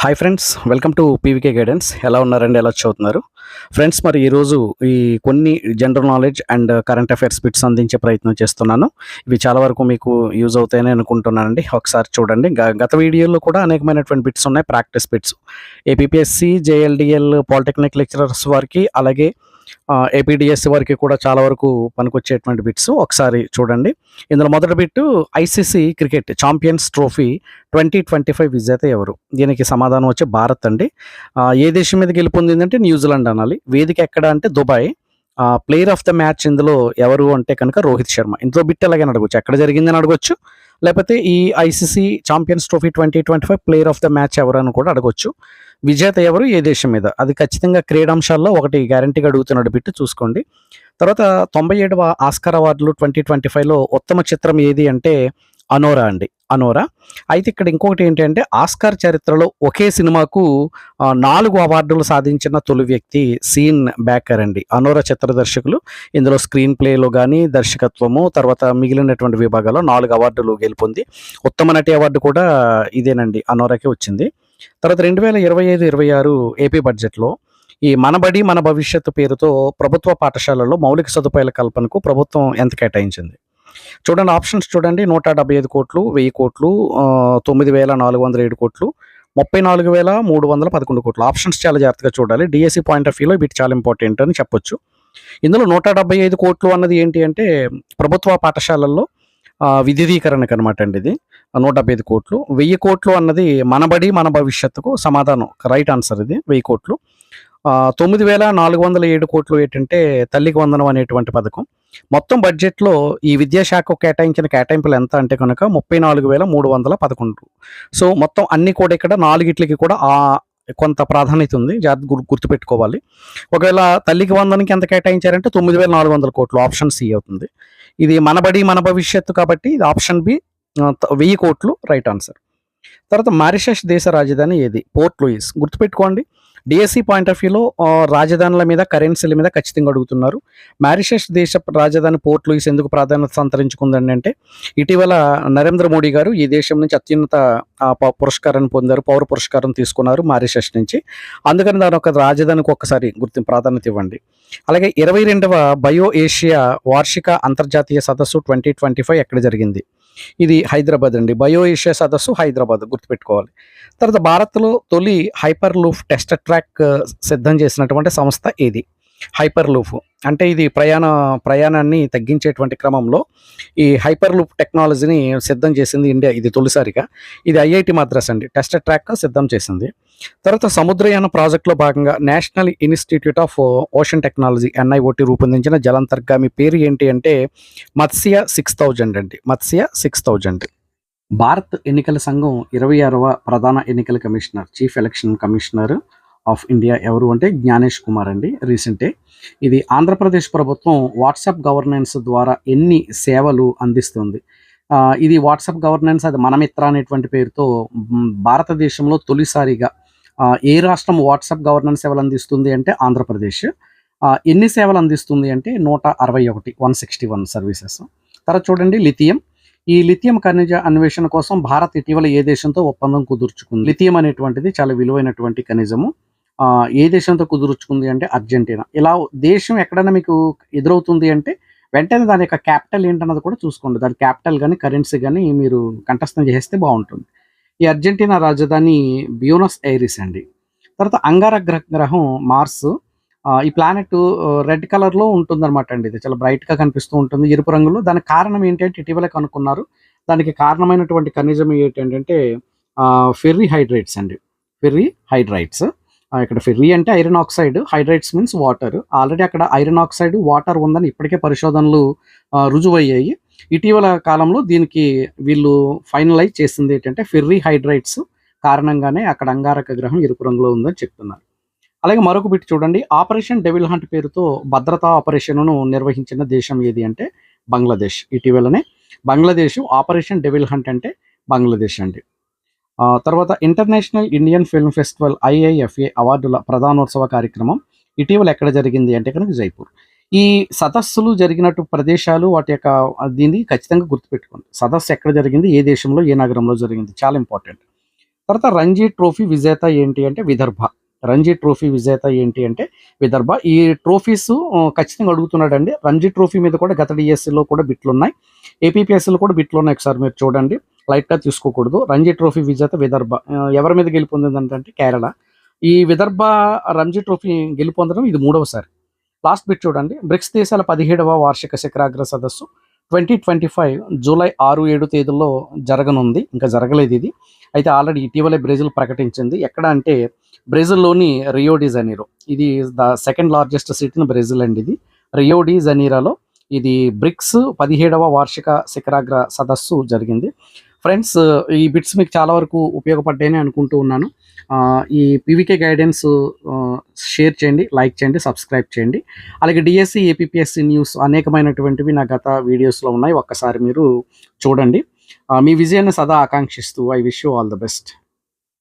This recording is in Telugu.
Hi friends welcome to PVK guidance ఎలా ఉన్నారండి? ఎలా చదువుతున్నారు? ఫ్రెండ్స్ మరి ఈరోజు ఈ కొన్ని general knowledge and current affairs bits అందించే ప్రయత్నం చేస్తున్నాను. ఇవి చాలా వరకు మీకు యూజ్ అవుతాయని అనుకుంటున్నానండి. ఒకసారి చూడండి. గ- గత వీడియోలో కూడా అనేకమైనటువంటి బిట్స్ ఉన్నాయి. Practice bits APSC JLDL polytechnic lecturers వారికి అలాగే ఏపీడిఎస్ వారికి కూడా చాలా వరకు పనికొచ్చేటువంటి బిట్స్ ఒకసారి చూడండి. ఇందులో మొదటి bit ICC cricket champions trophy twenty twenty five విజేత ఎవరు? దీనికి సమాధానం వచ్చి భారత్ అండి. ఏ దేశం మీద గెలుపొందిందంటే న్యూజిలాండ్ అనాలి. వేదిక ఎక్కడ అంటే Dubai. Player of the match ఇందులో ఎవరు అంటే కనుక రోహిత్ శర్మ. ఇందులో బిట్ ఎలాగైనా అడగొచ్చు. ఎక్కడ జరిగిందని అడగొచ్చు. లేకపోతే ఈ ICC champions trophy twenty twenty five player of the match ఎవరు అని కూడా అడగొచ్చు. విజేత ఎవరు? ఏ దేశం మీద? అది ఖచ్చితంగా క్రీడాంశాల్లో ఒకటి గ్యారంటీగా అడుగుతున్నాడు బిట్టు చూసుకోండి. తర్వాత తొంభై ఏడవ ఆస్కార్ అవార్డులు ట్వంటీ ట్వంటీ ఫైవ్లో ఉత్తమ చిత్రం ఏది అంటే అనోరా అండి అనోరా. అయితే ఇక్కడ ఇంకొకటి ఏంటంటే ఆస్కార్ చరిత్రలో ఒకే సినిమాకు నాలుగు అవార్డులు సాధించిన తొలి వ్యక్తి సీన్ బ్యాకర్ అండి. అనోరా చిత్ర దర్శకులు. ఇందులో స్క్రీన్ ప్లేలో కానీ దర్శకత్వము తర్వాత మిగిలినటువంటి విభాగాల్లో నాలుగు అవార్డులు గెలుపొంది. ఉత్తమ నటి అవార్డు కూడా ఇదేనండి అనోరాకి వచ్చింది. తర్వాత రెండు వేల ఇరవై ఐదు ఇరవై ఆరు ఏపీ బడ్జెట్లో ఈ మనబడి మన భవిష్యత్తు పేరుతో ప్రభుత్వ పాఠశాలల్లో మౌలిక సదుపాయాల కల్పనకు ప్రభుత్వం ఎంత కేటాయించింది? చూడండి ఆప్షన్స్ చూడండి. నూట డెబ్బై ఐదు కోట్లు వెయ్యి కోట్లు తొమ్మిది వేల నాలుగు వందల ఏడు కోట్లు ముప్పై నాలుగు వేల మూడు వందల పదకొండు కోట్లు. ఆప్షన్స్ చాలా జాగ్రత్తగా చూడాలి. డిఎస్సి పాయింట్ ఆఫ్ వ్యూలో వీటి చాలా ఇంపార్టెంట్ అని చెప్పొచ్చు. ఇందులో నూట డెబ్బై ఐదు కోట్లు అన్నది ఏంటి అంటే ప్రభుత్వ పాఠశాలల్లో విధిదీకరణకు అనమాట అండి ఇది. నూట డెబ్బై ఐదు కోట్లు. వెయ్యి కోట్లు అన్నది మనబడి మన భవిష్యత్తుకు సమాధానం. రైట్ ఆన్సర్ ఇది. వెయ్యి కోట్లు. తొమ్మిది వేల నాలుగు వందల ఏడు కోట్లు ఏంటంటే తల్లికి వందనం అనేటువంటి పథకం. మొత్తం బడ్జెట్లో ఈ విద్యాశాఖకు కేటాయించిన కేటాయింపులు ఎంత అంటే కనుక ముప్పై నాలుగు వేల మూడు వందల పదకొండు. సో మొత్తం అన్ని కూడా ఇక్కడ నాలుగిట్లకి కూడా ఆ కొంత ప్రాధాన్యత ఉంది. జాగ్రత్త గుర్తుపెట్టుకోవాలి. ఒకవేళ తల్లికి వందనకి ఎంత కేటాయించారంటే తొమ్మిది వేల నాలుగు వందల కోట్లు ఆప్షన్ సి అవుతుంది. ఇది మనబడి మన భవిష్యత్తు కాబట్టి ఇది ఆప్షన్ బి వెయ్యి కోట్లు రైట్ ఆన్సర్. తర్వాత మారిషస్ దేశ రాజధాని ఏది? Port Louis. గుర్తుపెట్టుకోండి. డిఎస్సి పాయింట్ ఆఫ్ వ్యూలో రాజధానుల మీద కరెన్సీల మీద ఖచ్చితంగా అడుగుతున్నారు. మారిషస్ దేశ రాజధాని పోర్ట్ లూయిస్ ఎందుకు ప్రాధాన్యత సంతరించుకుందండి అంటే ఇటీవల నరేంద్ర మోడీ గారు ఈ దేశం నుంచి అత్యున్నత పురస్కారాన్ని పొందారు పౌర పురస్కారం తీసుకున్నారు మారిషస్ నుంచి. అందుకని దాని ఒక రాజధానికి ఒక్కసారి గుర్తింపు ప్రాధాన్యత ఇవ్వండి. అలాగే ఇరవై రెండవ బయో ఏషియా వార్షిక అంతర్జాతీయ సదస్సు ట్వంటీ ట్వంటీ ఫైవ్ ఎక్కడ జరిగింది? ఇది హైదరాబాద్ అండి. బయో ఏషియా సదస్సు హైదరాబాద్ గుర్తుపెట్టుకోవాలి. తర్వాత భారత్లో తొలి హైపర్ లూఫ్ టెస్ట్ ట్రాక్ సిద్ధం చేసినటువంటి సంస్థ ఇది హైపర్ లూఫ్ అంటే ఇది ప్రయాణ ప్రయాణాన్ని తగ్గించేటువంటి క్రమంలో ఈ హైపర్ లూప్ టెక్నాలజీని సిద్ధం చేసింది ఇండియా. ఇది తొలిసారిగా. ఇది ఐఐటి మద్రాస్ అండి. టెస్ట్ ట్రాక్ సిద్ధం చేసింది. తర్వాత సముద్రయాన ప్రాజెక్టులో భాగంగా national institute of ocean technology NIOT రూపొందించిన జలంతర్గామి పేరు ఏంటి అంటే మత్స్య సిక్స్ థౌజండ్ అండి. మత్స్య సిక్స్ థౌజండ్. భారత్ ఎన్నికల సంఘం ఇరవై ఆరవ ప్రధాన ఎన్నికల commissioner chief election commissioner of India ఎవరు అంటే జ్ఞానేష్ కుమార్ అండి రీసెంటే ఇది ఆంధ్రప్రదేశ్ ప్రభుత్వం వాట్సాప్ గవర్నెన్స్ ద్వారా ఎన్ని సేవలు అందిస్తుంది? ఇది వాట్సాప్ గవర్నెన్స్ అది మనమిత్ర అనేటువంటి పేరుతో భారతదేశంలో తొలిసారిగా ఏ రాష్ట్రం వాట్సాప్ గవర్నెన్స్ సేవలు అందిస్తుంది అంటే ఆంధ్రప్రదేశ్. ఎన్ని సేవలు అందిస్తుంది అంటే నూట అరవై ఒకటి వన్ సిక్స్టీ వన్ సర్వీసెస్. తర్వాత చూడండి లిథియం. ఈ లిథియం ఖనిజ అన్వేషణ కోసం భారత్ ఇటీవల ఏ దేశంతో ఒప్పందం కుదుర్చుకుంది? లిథియం అనేటువంటిది చాలా విలువైనటువంటి ఖనిజము. ఏ దేశంతో కుదుర్చుకుంది అంటే అర్జెంటీనా. ఇలా దేశం ఎక్కడైనా మీకు ఎదురవుతుంది అంటే వెంటనే దాని యొక్క క్యాపిటల్ ఏంటన్నది కూడా చూసుకోండి. దాని క్యాపిటల్ కానీ కరెన్సీ కానీ మీరు కంఠస్థం చేస్తే బాగుంటుంది. ఈ అర్జెంటీనా రాజధాని బ్యూనస్ ఐరిస్ అండి. తర్వాత అంగారగ్ర గ్రహం మార్స్. ఈ ప్లానెట్ రెడ్ కలర్లో ఉంటుందన్నమాట అండి ఇది. చాలా బ్రైట్గా కనిపిస్తూ ఉంటుంది ఎరుపు రంగులో. దానికి కారణం ఏంటంటే ఇటీవల కనుక్కున్నారు. దానికి కారణమైనటువంటి ఖనిజం ఏంటంటే ఫెర్రీ హైడ్రేట్స్ అండి. Ferrihydrites. ఇక్కడ ఫెర్రీ అంటే iron oxide hydrates means water. Already అక్కడ ఐరన్ ఆక్సైడ్ వాటర్ ఉందని ఇప్పటికే పరిశోధనలు రుజువయ్యాయి. ఇటీవల కాలంలో దీనికి వీళ్ళు ఫైనలైజ్ చేసింది ఏంటంటే ఫెర్రీ హైడ్రైట్స్ కారణంగానే అక్కడ అంగారక గ్రహం ఎరుపు రంగులో ఉందని చెప్తున్నారు. అలాగే మరొక బిట్ చూడండి. ఆపరేషన్ డెవిల్ హంట్ పేరుతో భద్రతా ఆపరేషన్ను నిర్వహించిన దేశం ఏది అంటే బంగ్లాదేశ్. ఇటీవలనే బంగ్లాదేశ్ ఆపరేషన్ డెవిల్ హంట్ అంటే బంగ్లాదేశ్ అండి. తర్వాత international Indian film festival IIFA అవార్డుల ప్రధానోత్సవ కార్యక్రమం ఇటీవల ఎక్కడ జరిగింది అంటే కనుక జైపూర్. ఈ సదస్సులు జరిగినట్టు ప్రదేశాలు వాటి యొక్క దీన్ని ఖచ్చితంగా గుర్తుపెట్టుకోండి. సదస్సు ఎక్కడ జరిగింది ఏ దేశంలో ఏ నగరంలో జరిగింది చాలా ఇంపార్టెంట్. తర్వాత రంజీ ట్రోఫీ విజేత ఏంటి అంటే విదర్భ. రంజీ ట్రోఫీ విజేత ఏంటి అంటే విదర్భ. ఈ ట్రోఫీస్ ఖచ్చితంగా అడుగుతున్నాడండి. రంజీ ట్రోఫీ మీద కూడా గత డిఎస్సిలో కూడా బిట్లు ఉన్నాయి ఏపీపీఎస్సీలో కూడా బిట్లు ఉన్నాయి ఒకసారి మీరు చూడండి. లైట్గా తీసుకోకూడదు. రంజీ ట్రోఫీ విజేత విదర్భ. ఎవరి మీద గెలుపొందింది అంటే కేరళ. ఈ విదర్భ రంజీ ట్రోఫీ గెలుపొందడం ఇది మూడవసారి లాస్ట్ బిట్ చూడండి. బ్రిక్స్ దేశాల పదిహేడవ వార్షిక శిఖరాగ్ర సదస్సు ట్వంటీ ట్వంటీ ఫైవ్ జూలై ఆరు ఏడు తేదీల్లో జరగనుంది. ఇంకా జరగలేదు ఇది. అయితే ఆల్రెడీ ఇటీవలే బ్రెజిల్ ప్రకటించింది. ఎక్కడ అంటే బ్రెజిల్లోని రియో డి జనీరో. ఇది ద సెకండ్ లార్జెస్ట్ సిటీని బ్రెజిల్ అండి ఇది. రియో డి జనీరాలో ఇది బ్రిక్స్ పదిహేడవ వార్షిక శిఖరాగ్ర సదస్సు జరిగింది. ఫ్రెండ్స్ ఈ బిట్స్ మీకు చాలా వరకు ఉపయోగపడ్డాయని అనుకుంటూ ఉన్నాను. ఈ పీవీకే గైడెన్స్ షేర్ చేయండి లైక్ చేయండి సబ్స్క్రైబ్ చేయండి. అలాగే డిఎస్సి ఏపీఎస్సి న్యూస్ అనేకమైనటువంటివి నా గత వీడియోస్లో ఉన్నాయి. ఒక్కసారి మీరు చూడండి. మీ విజయాన్ని సదా ఆకాంక్షిస్తూ I wish you all the best.